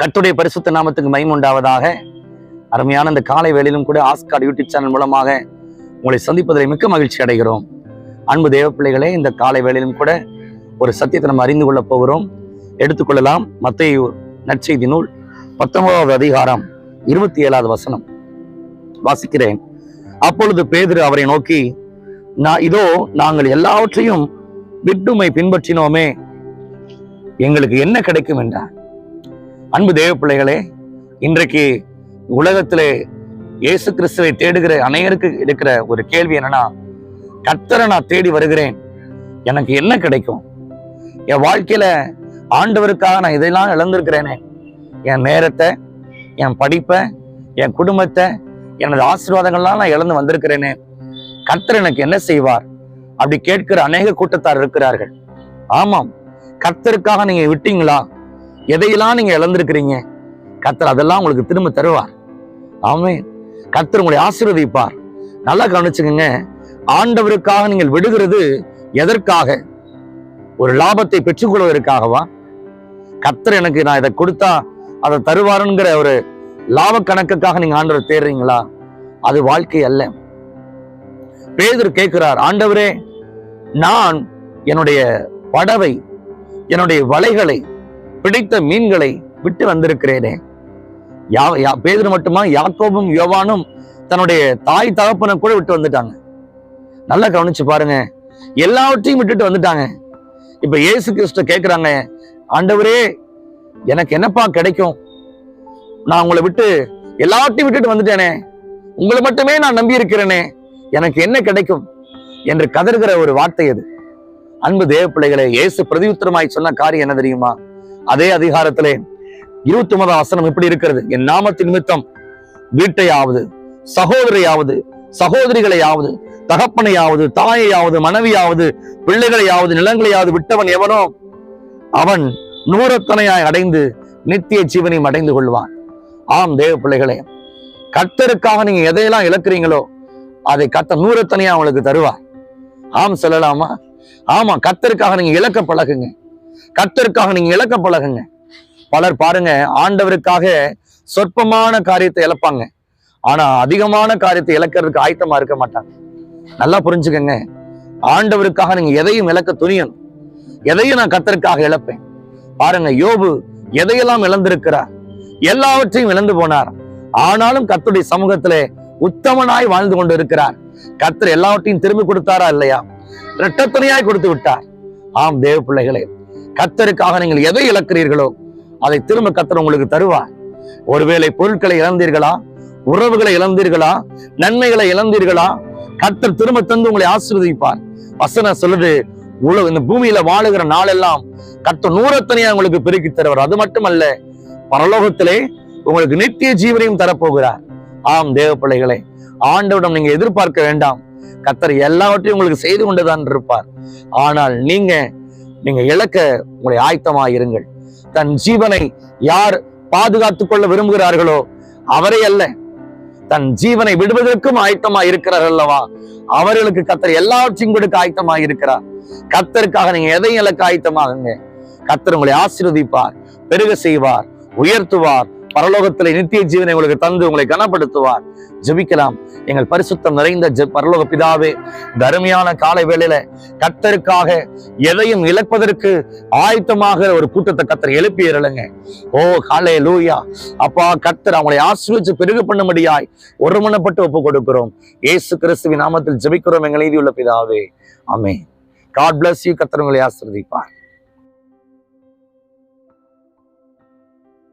கத்துடைய பரிசுத்த நாமத்துக்கு மைமுண்டாவதாக உண்டாவதாக. அருமையான இந்த காலை வேளையிலும் கூட ஆஸ்கார் யூடியூப் சேனல் மூலமாக உங்களை சந்திப்பதில் மிக்க மகிழ்ச்சி அடைகிறோம். அன்பு தேவ பிள்ளைகளே இந்த காலை வேளையிலும் கூட ஒரு சத்தியத்தை நம்ம அறிந்து கொள்ளப் போகிறோம். எடுத்துக்கொள்ளலாம் மத்திய நற்செய்தி நூல் பத்தொன்பதாவது அதிகாரம் இருபத்தி ஏழாவது வசனம். வாசிக்கிறேன். அப்பொழுது பேதுரு அவரை நோக்கி நான் இதோ நாங்கள் எல்லாவற்றையும் விட்டுமை பின்பற்றினோமே எங்களுக்கு என்ன கிடைக்கும் என்றார். அன்பு தேவ பிள்ளைகளே இன்றைக்கு உலகத்திலே இயேசு கிறிஸ்துவை தேடுகிற அனைவருக்கு இருக்கிற ஒரு கேள்வி என்னன்னா கர்த்தரை நான் தேடி வருகிறேன். எனக்கு என்ன கிடைக்கும்? என் வாழ்க்கையில ஆண்டவருக்காக நான் இதெல்லாம் இழந்திருக்கிறேனே. என் நேரத்தை என் படிப்பை என் குடும்பத்தை எனது ஆசீர்வாதங்கள்லாம் நான் இழந்து வந்திருக்கிறேனே. கர்த்தர் எனக்கு என்ன செய்வார்? அப்படி கேட்கிற அநேக கூட்டத்தார் இருக்கிறார்கள். ஆமாம் கர்த்தருக்காக நீங்க விட்டீங்களா? எதையெல்லாம் நீங்க இழந்திருக்கிறீங்க? கத்தர் அதெல்லாம் உங்களுக்கு திரும்ப தருவார். ஆமே கத்தர் உங்களை ஆசீர்வதிப்பார். நல்லா கவனிச்சுக்கோங்க. ஆண்டவருக்காக நீங்கள் விடுகிறது எதற்காக? ஒரு லாபத்தை பெற்றுக்கொள்வதற்காகவா? கத்தர் எனக்கு நான் இதை கொடுத்தா அதை தருவாருங்கிற ஒரு லாப கணக்குக்காக நீங்க ஆண்டவர் தேடுறீங்களா? அது வாழ்க்கை அல்ல. பேதர் கேட்கிறார் ஆண்டவரே நான் என்னுடைய படவை என்னுடைய வலைகளை பிடித்த மீன்களை விட்டு வந்திருக்கிறேனே. யா யா பேதர் மட்டுமா யாக்கோபும் யோவானும் தன்னுடைய தாய் தகப்பனை கூட விட்டு வந்துட்டாங்க. நல்லா கவனிச்சு பாருங்க. எல்லாவற்றையும் விட்டுட்டு வந்துட்டாங்க. இப்ப இயேசு கிறிஸ்ட கேட்கிறாங்க ஆண்டவரே எனக்கு என்னப்பா கிடைக்கும்? நான் உங்களை விட்டு எல்லாவற்றையும் விட்டுட்டு வந்துட்டேனே. உங்களை மட்டுமே நான் நம்பி இருக்கிறேனே எனக்கு என்ன கிடைக்கும்? என்று கதறுகிற ஒரு வார்த்தை அது. அன்பு தேவ பிள்ளைகளை இயேசு பிரதியுத்தரமாய் சொன்ன காரியம் என்ன தெரியுமா? அதே அதிகாரத்திலே இருபத்தி ஒன்பதாம் வசனம் இப்படி இருக்கிறது. என் நாமத்தின் நிமித்தம் வீட்டையாவது சகோதரையாவது சகோதரிகளையாவது தகப்பனையாவது தாயையாவது மனைவியாவது பிள்ளைகளையாவது நிலங்களையாவது விட்டவன் எவனோ அவன் நூறத்தனையாய் அடைந்து நித்திய ஜீவனையும் அடைந்து கொள்வான். ஆம் தேவ பிள்ளைகளே கர்த்தருக்காக நீங்க எதையெல்லாம் இழக்கிறீங்களோ அதை கத்த நூறத்தனையா அவங்களுக்கு தருவார். ஆம் சொல்லலாமா? ஆமா கர்த்தருக்காக நீங்க இழக்க பழகுங்க. கர்த்தருக்காக நீங்க இழக்க பழகுங்க. பலர் பாருங்க ஆண்டவருக்காக சொற்பமான காரியத்தை இழப்பாங்க. ஆனா அதிகமான காரியத்தை இழக்கிறதுக்கு ஆயத்தமா இருக்க மாட்டாங்க. நல்லா புரிஞ்சுக்கங்க. ஆண்டவருக்காக நீங்க எதையும் இழக்க துணியணும். எதையும் நான் கர்த்தருக்காக இழப்பேன். பாருங்க யோபு எதையெல்லாம் இழந்திருக்கிறார்? எல்லாவற்றையும் இழந்து போனார். ஆனாலும் கத்துடைய சமூகத்திலே உத்தமனாய் வாழ்ந்து கொண்டு இருக்கிறார் கர்த்தர் எல்லாவற்றையும் திரும்பி கொடுத்தாரா இல்லையா? இரட்டத்துணையாய் கொடுத்து விட்டார். ஆம் தேவ பிள்ளைகளே கத்தருக்காக நீங்கள் எதை இழக்கிறீர்களோ அதை திரும்ப கத்தர் உங்களுக்கு தருவார். ஒருவேளை பொருட்களை இழந்தீர்களா? உறவுகளை இழந்தீர்களா? நன்மைகளை இழந்தீர்களா? கர்த்தர் திரும்ப தந்து உங்களை ஆசீர்வதிப்பார். வசனம் சொல்லுது உலக இந்த பூமியில வாழுகிற நாளெல்லாம் கத்த நூறத்தனையா உங்களுக்கு பெருக்கி தருவார். அது மட்டுமல்ல பரலோகத்திலே உங்களுக்கு நித்திய ஜீவனையும் தரப்போகிறார். ஆம் தேவ பிள்ளைகளை ஆண்டவிடம் நீங்க எதிர்பார்க்க வேண்டாம். கத்தர் எல்லாவற்றையும் உங்களுக்கு செய்து கொண்டுதான் இருப்பார். ஆனால் நீங்க நீங்க இழக்க உங்களை ஆயத்தமா இருங்கள் தன் ஜீவனை யார் பாதுகாத்துக் கொள்ள விரும்புகிறார்களோ அவரே அல்ல. தன் ஜீவனை விடுவதற்கும் ஆயத்தமா இருக்கிறார் அல்லவா? அவர்களுக்கு கத்தர் எல்லாவற்றையும் கொடுக்க ஆயத்தமா இருக்கிறார் கத்தருக்காக நீங்க எதையும் இழக்க ஆயத்தமாகுங்க. கத்தர் உங்களை ஆசீர்வதிப்பார் பெருக செய்வார் உயர்த்துவார் பரலோகத்தில் நித்திய ஜீவனை உங்களுக்கு தந்து உங்களை கனப்படுத்துவார். ஜெபிக்கலாம். எங்கள் பரிசுத்தம் நிறைந்த பரலோக பிதாவே தருமையான காலை வேளையில கத்தருக்காக எதையும் இழப்பதற்கு ஆயத்தமாக ஒரு கூட்டத்தை கத்தர் எழுப்பியறலுங்க ஓ காலே லூயா அப்பா கத்தர் அவங்களை ஆசீர்வதிச்சு பெருகு பண்ணும்படியாய் ஒருமனப்பட்டு ஒப்பு கொடுக்கிறோம். இயேசு கிறிஸ்துவின் நாமத்தில் ஜெபிக்கிறோம் எங்கள் நீதியுள்ள பிதாவே. ஆமே காட் பிளஸ் யூ கத்தர் உங்களை ஆசீர்வதிப்பார்.